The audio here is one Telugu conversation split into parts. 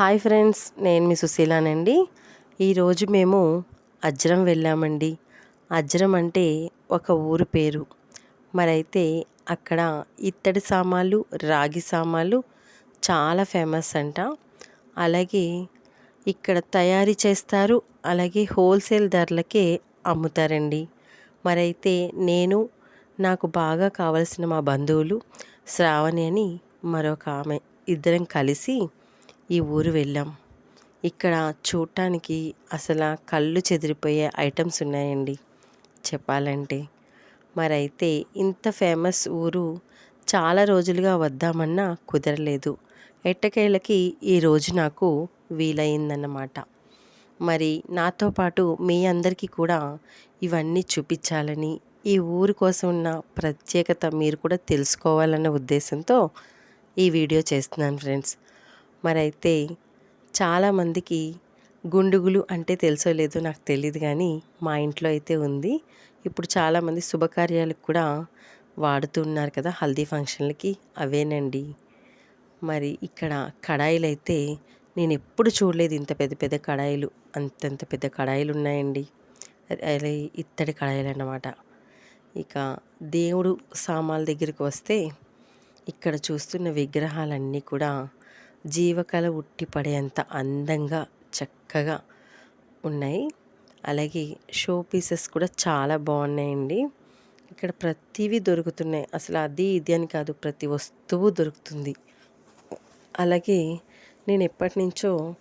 హాయ్ ఫ్రెండ్స్ నేను మీ సుశీలానండి. ఈరోజు మేము అజ్రం వెళ్ళామండి. అజ్రం అంటే ఒక ఊరు పేరు. మరైతే అక్కడ ఇత్తడి సామాన్లు రాగి సామాన్లు చాలా ఫేమస్ అంట. అలాగే ఇక్కడ తయారీ చేస్తారు అలాగే హోల్సేల్ ధరలకే అమ్ముతారండి. మరైతే నేను నాకు బాగా కావలసిన మా బంధువులు శ్రావణి అని మరొక ఆమె ఇద్దరం కలిసి ఈ ఊరు వెళ్ళాం. ఇక్కడ చూడటానికి అసలు కళ్ళు చెదిరిపోయే ఐటమ్స్ ఉన్నాయండి. చెప్పాలంటే మరైతే ఇంత ఫేమస్ ఊరు చాలా రోజులుగా వద్దామన్నా కుదరలేదు. ఎట్టకేళ్ళకి ఈరోజు నాకు వీలైందన్నమాట. మరి నాతో పాటు మీ అందరికీ కూడా ఇవన్నీ చూపించాలని ఈ ఊరు కోసం ఉన్న ప్రత్యేకత మీరు కూడా తెలుసుకోవాలన్న ఉద్దేశంతో ఈ వీడియో చేస్తున్నాను ఫ్రెండ్స్. మరైతే చాలామందికి గుండుగులు అంటే తెలుసో లేదో నాకు తెలియదు కానీ మా ఇంట్లో అయితే ఉంది. ఇప్పుడు చాలామంది శుభకార్యాలకు కూడా వాడుతున్నారు కదా హల్దీ ఫంక్షన్లకి అవేనండి. మరి ఇక్కడ కడాయిలు అయితే నేను ఎప్పుడు చూడలేదు ఇంత పెద్ద పెద్ద కడాయిలు అంతంత పెద్ద కడాయిలు ఉన్నాయండి. అదే ఇత్తడి కడాయిలు అన్నమాట ఇక దేవుడు సామాన్ల దగ్గరికి వస్తే ఇక్కడ చూస్తున్న విగ్రహాలన్నీ కూడా జీవకళ ఉట్టిపడేంత అందంగా చక్కగా ఉన్నాయి. అలాగే షో పీసెస్ కూడా చాలా బాగున్నాయండి. ఇక్కడ ప్రతివి దొరుకుతున్నాయి. అసలు అది ఇది అని కాదు ప్రతి వస్తువు దొరుకుతుంది. అలాగే నేను ఎప్పటి నుంచో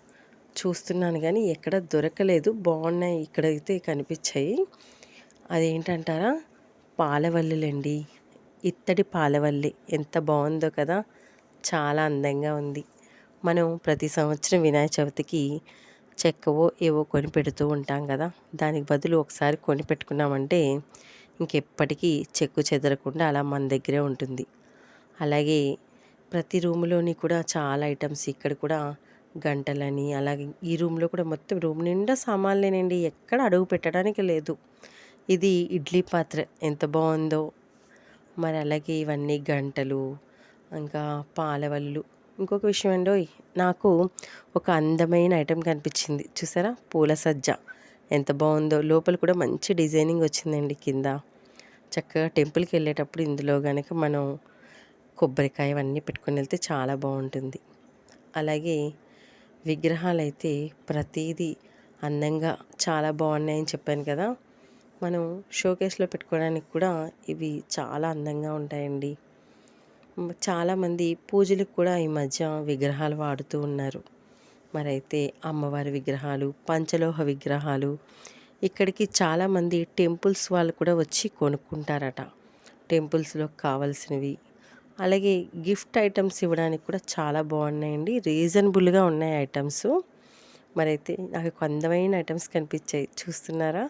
చూస్తున్నాను కానీ ఎక్కడ దొరకలేదు. బాగున్నాయి ఇక్కడైతే కనిపించాయి. అదేంటంటారా? పాలవల్లులండి. ఇత్తడి పాలవల్లి. ఎంత బాగుందో కదా. చాలా అందంగా ఉంది. మనం ప్రతి సంవత్సరం వినాయక చవితికి చెక్కవో ఏవో కొని పెడుతూ ఉంటాం కదా. దానికి బదులు ఒకసారి కొని పెట్టుకున్నామంటే ఇంకెప్పటికీ చెక్కు చెదరకుండా అలా మన దగ్గరే ఉంటుంది. అలాగే ప్రతి రూమ్లోని కూడా చాలా ఐటమ్స్ ఇక్కడ కూడా గంటలని అలాగే ఈ రూమ్లో కూడా మొత్తం రూమ్ నిండా సామాన్లేనండి. ఎక్కడ అడుగు పెట్టడానికి లేదు. ఇది ఇడ్లీ పాత్ర. ఎంత బాగుందో. మరి అలాగే ఇవన్నీ గంటలు ఇంకా పాలవల్లు ఇంకొక విషయం అండి నాకు ఒక అందమైన ఐటెం కనిపించింది. చూసారా? పూల సజ్జ. ఎంత బాగుందో. లోపల కూడా మంచి డిజైనింగ్ వచ్చిందండి కింద. చక్కగా టెంపుల్కి వెళ్ళేటప్పుడు ఇందులో కనుక మనం కొబ్బరికాయ అవన్నీ పెట్టుకొని వెళ్తే చాలా బాగుంటుంది. అలాగే విగ్రహాలు అయితే ప్రతిదీ అందంగా చాలా బాగున్నాయని చెప్పాను కదా. మనం షోకేస్లో పెట్టుకోవడానికి కూడా ఇవి చాలా అందంగా ఉంటాయండి. చాలామంది పూజలకు కూడా ఈ మధ్య విగ్రహాలు వాడుతూ ఉన్నారు. మరైతే అమ్మవారి విగ్రహాలు పంచలోహ విగ్రహాలు ఇక్కడికి చాలామంది టెంపుల్స్ వాళ్ళు కూడా వచ్చి కొనుక్కుంటారట. టెంపుల్స్లో కావాల్సినవి. అలాగే గిఫ్ట్ ఐటమ్స్ ఇవ్వడానికి కూడా చాలా బాగున్నాయండి. రీజనబుల్గా ఉన్నాయి ఐటమ్స్. మరైతే నాకు అందమైన ఐటమ్స్ కనిపించాయి. చూస్తున్నారా?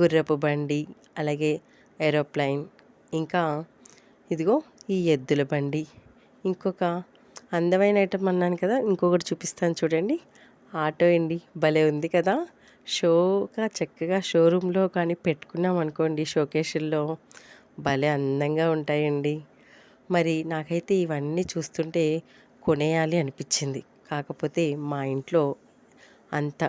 గుర్రపు బండి అలాగే ఏరోప్లైన్ ఇంకా ఇదిగో ఈ ఎద్దుల బండి. ఇంకొక అందమైన ఐటమ్ అన్నాను కదా ఇంకొకటి చూపిస్తాను చూడండి. ఆటో అండి భలే ఉంది కదా. షోగా చక్కగా షోరూంలో కానీ పెట్టుకున్నాం అనుకోండి షోకేషుల్లో భలే అందంగా ఉంటాయండి. మరి నాకైతే ఇవన్నీ చూస్తుంటే కొనేయాలి అనిపించింది. కాకపోతే మా ఇంట్లో అంత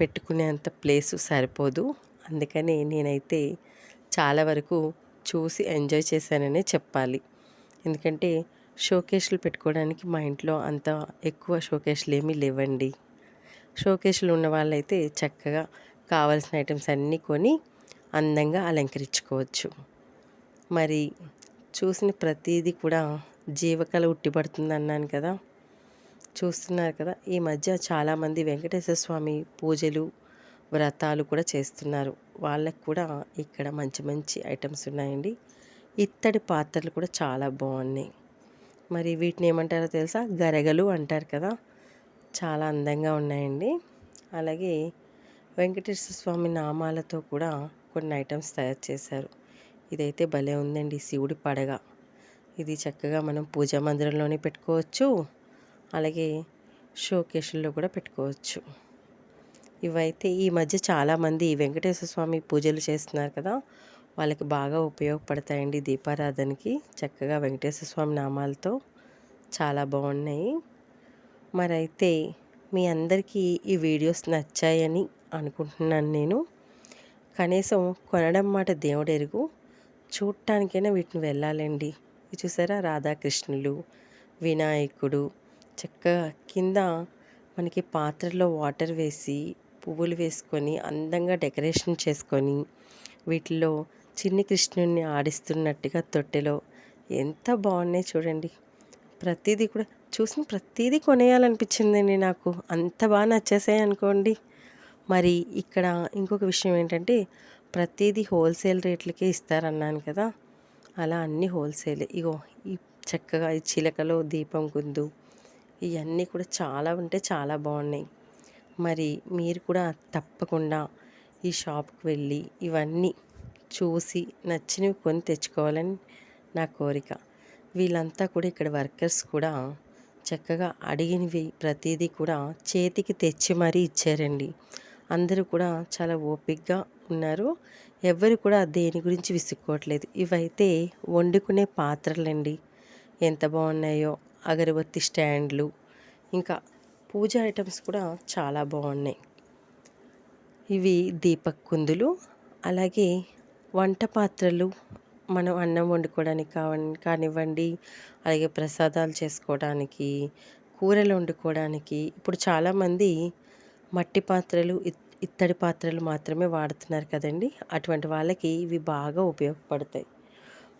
పెట్టుకునేంత ప్లేసు సరిపోదు. అందుకని నేనైతే చాలా వరకు చూసి ఎంజాయ్ చేశాననే చెప్పాలి. ఎందుకంటే షోకేస్లు పెట్టుకోవడానికి మా ఇంట్లో అంత ఎక్కువ షోకేస్లు ఏమీ లేవండి. షోకేష్లు ఉన్న వాళ్ళైతే చక్కగా కావాల్సిన ఐటమ్స్ అన్నీ కొని అందంగా అలంకరించుకోవచ్చు. మరి చూసిన ప్రతిదీ కూడా జీవకళ ఉట్టిపడుతుంది అన్నాను కదా. చూస్తున్నారు కదా ఈ మధ్య చాలామంది వెంకటేశ్వర స్వామి పూజలు వ్రతాలు కూడా చేస్తున్నారు. వాళ్ళకు కూడా ఇక్కడ మంచి మంచి ఐటమ్స్ ఉన్నాయండి. ఇత్తడి పాత్రలు కూడా చాలా బాగున్నాయి. మరి వీటిని ఏమంటారో తెలుసా? గరగలు అంటారు కదా? చాలా అందంగా ఉన్నాయండి. అలాగే వెంకటేశ్వర స్వామి నామాలతో కూడా కొన్ని ఐటమ్స్ తయారు చేశారు. ఇదైతే భలే ఉందండి శివుడి పడగ. ఇది చక్కగా మనం పూజా మందిరంలోనే పెట్టుకోవచ్చు. అలాగే షోకేషుల్లో కూడా పెట్టుకోవచ్చు. ఇవైతే ఈ మధ్య చాలామంది వెంకటేశ్వర స్వామి పూజలు చేస్తున్నారు కదా? వాళ్ళకి బాగా ఉపయోగపడతాయండి దీపారాధనకి. చక్కగా వెంకటేశ్వర స్వామి నామాలతో చాలా బాగున్నాయి. మరైతే మీ అందరికీ ఈ వీడియోస్ నచ్చాయని అనుకుంటున్నాను నేను. కనీసం కొనడం మాట దేవుడెరుగు. చూడటానికైనా వీటిని వెళ్ళాలండి. ఇది చూసారా? రాధాకృష్ణులు వినాయకుడు. చక్కగా కింద మనకి పాత్రలో వాటర్ వేసి పువ్వులు వేసుకొని అందంగా డెకరేషన్ చేసుకొని వీటిలో చిన్ని కృష్ణుడిని ఆడిస్తున్నట్టుగా తొట్టెలో. ఎంత బాగున్నాయి చూడండి. ప్రతిదీ కూడా చూసిన ప్రతిదీ కొనేయాలనిపించిందండి నాకు. అంత బాగా నచ్చేసాయి అనుకోండి. మరి ఇక్కడ ఇంకొక విషయం ఏంటంటే ప్రతిదీ హోల్సేల్ రేట్లకే ఇస్తారన్నాను కదా. అలా అన్నీ హోల్సేలే. ఇగో ఈ చక్కగా ఈ చిలకలో దీపం గుందు ఇవన్నీ కూడా చాలా ఉంటే చాలా బాగున్నాయి. మరి మీరు కూడా తప్పకుండా ఈ షాప్కి వెళ్ళి ఇవన్నీ చూసి నచ్చినవి కొని తెచ్చుకోవాలని నా కోరిక. వీళ్ళంతా కూడా ఇక్కడ వర్కర్స్ కూడా చక్కగా అడిగినవి ప్రతిదీ కూడా చేతికి తెచ్చి మరీ ఇచ్చారండి. అందరూ కూడా చాలా ఓపిక్గా ఉన్నారు. ఎవరు కూడా దేని గురించి విసుక్కోవట్లేదు. ఇవైతే వండుకునే పాత్రలండి. ఎంత బాగున్నాయో అగరబత్తి స్టాండ్లు ఇంకా పూజ ఐటమ్స్ కూడా చాలా బాగున్నాయి. ఇవి దీపక్ కుందులు అలాగే వంట పాత్రలు మనం అన్నం వండుకోవడానికి కావని కానివ్వండి అలాగే ప్రసాదాలు చేసుకోవడానికి కూరలు వండుకోవడానికి ఇప్పుడు చాలామంది మట్టి పాత్రలు ఇత్తడి పాత్రలు మాత్రమే వాడుతున్నారు కదండి. అటువంటి వాళ్ళకి ఇవి బాగా ఉపయోగపడతాయి.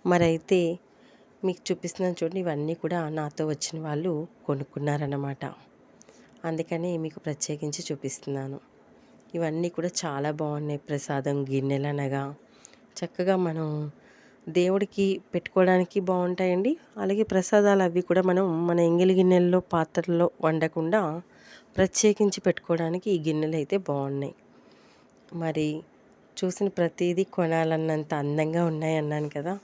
మరైతే మీకు చూపిస్తున్నాను చూడండి ఇవన్నీ కూడా నాతో వచ్చిన వాళ్ళు కొనుక్కున్నారన్నమాట. అందుకని మీకు ప్రత్యేకించి చూపిస్తున్నాను. ఇవన్నీ కూడా చాలా బాగున్నాయి ప్రసాదం గిన్నెలనగా. చక్కగా మనం దేవుడికి పెట్టుకోవడానికి బాగుంటాయండి. అలాగే ప్రసాదాలు అవి కూడా మనం మన ఎంగిలి గిన్నెల్లో పాత్రల్లో వండకుండా ప్రత్యేకించి పెట్టుకోవడానికి ఈ గిన్నెలు అయితే బాగున్నాయి. మరి చూసిన ప్రతిదీ కొనాలన్నంత అందంగా ఉన్నాయి అన్నాను కదా.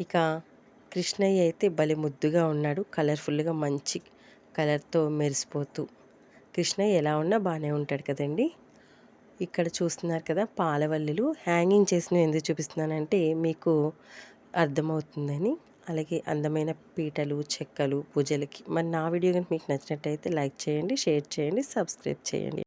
ఇక కృష్ణయ్య అయితే భలే ముద్దుగా ఉన్నాడు. కలర్ఫుల్గా మంచి కలర్తో మెరిసిపోతూ. కృష్ణయ్య ఎలా ఉన్నా బాగానే ఉంటాడు కదండీ. ఇక్కడ చూస్తున్నారు కదా పాలవల్లులు. హ్యాంగింగ్ చేసినవి ఎందుకు చూపిస్తున్నానంటే మీకు అర్థమవుతుందని. అలాగే అందమైన పీటలు చెక్కలు పూజలకి. మరి నా వీడియో కనుక మీకు నచ్చినట్టయితే లైక్ చేయండి షేర్ చేయండి సబ్స్క్రైబ్ చేయండి.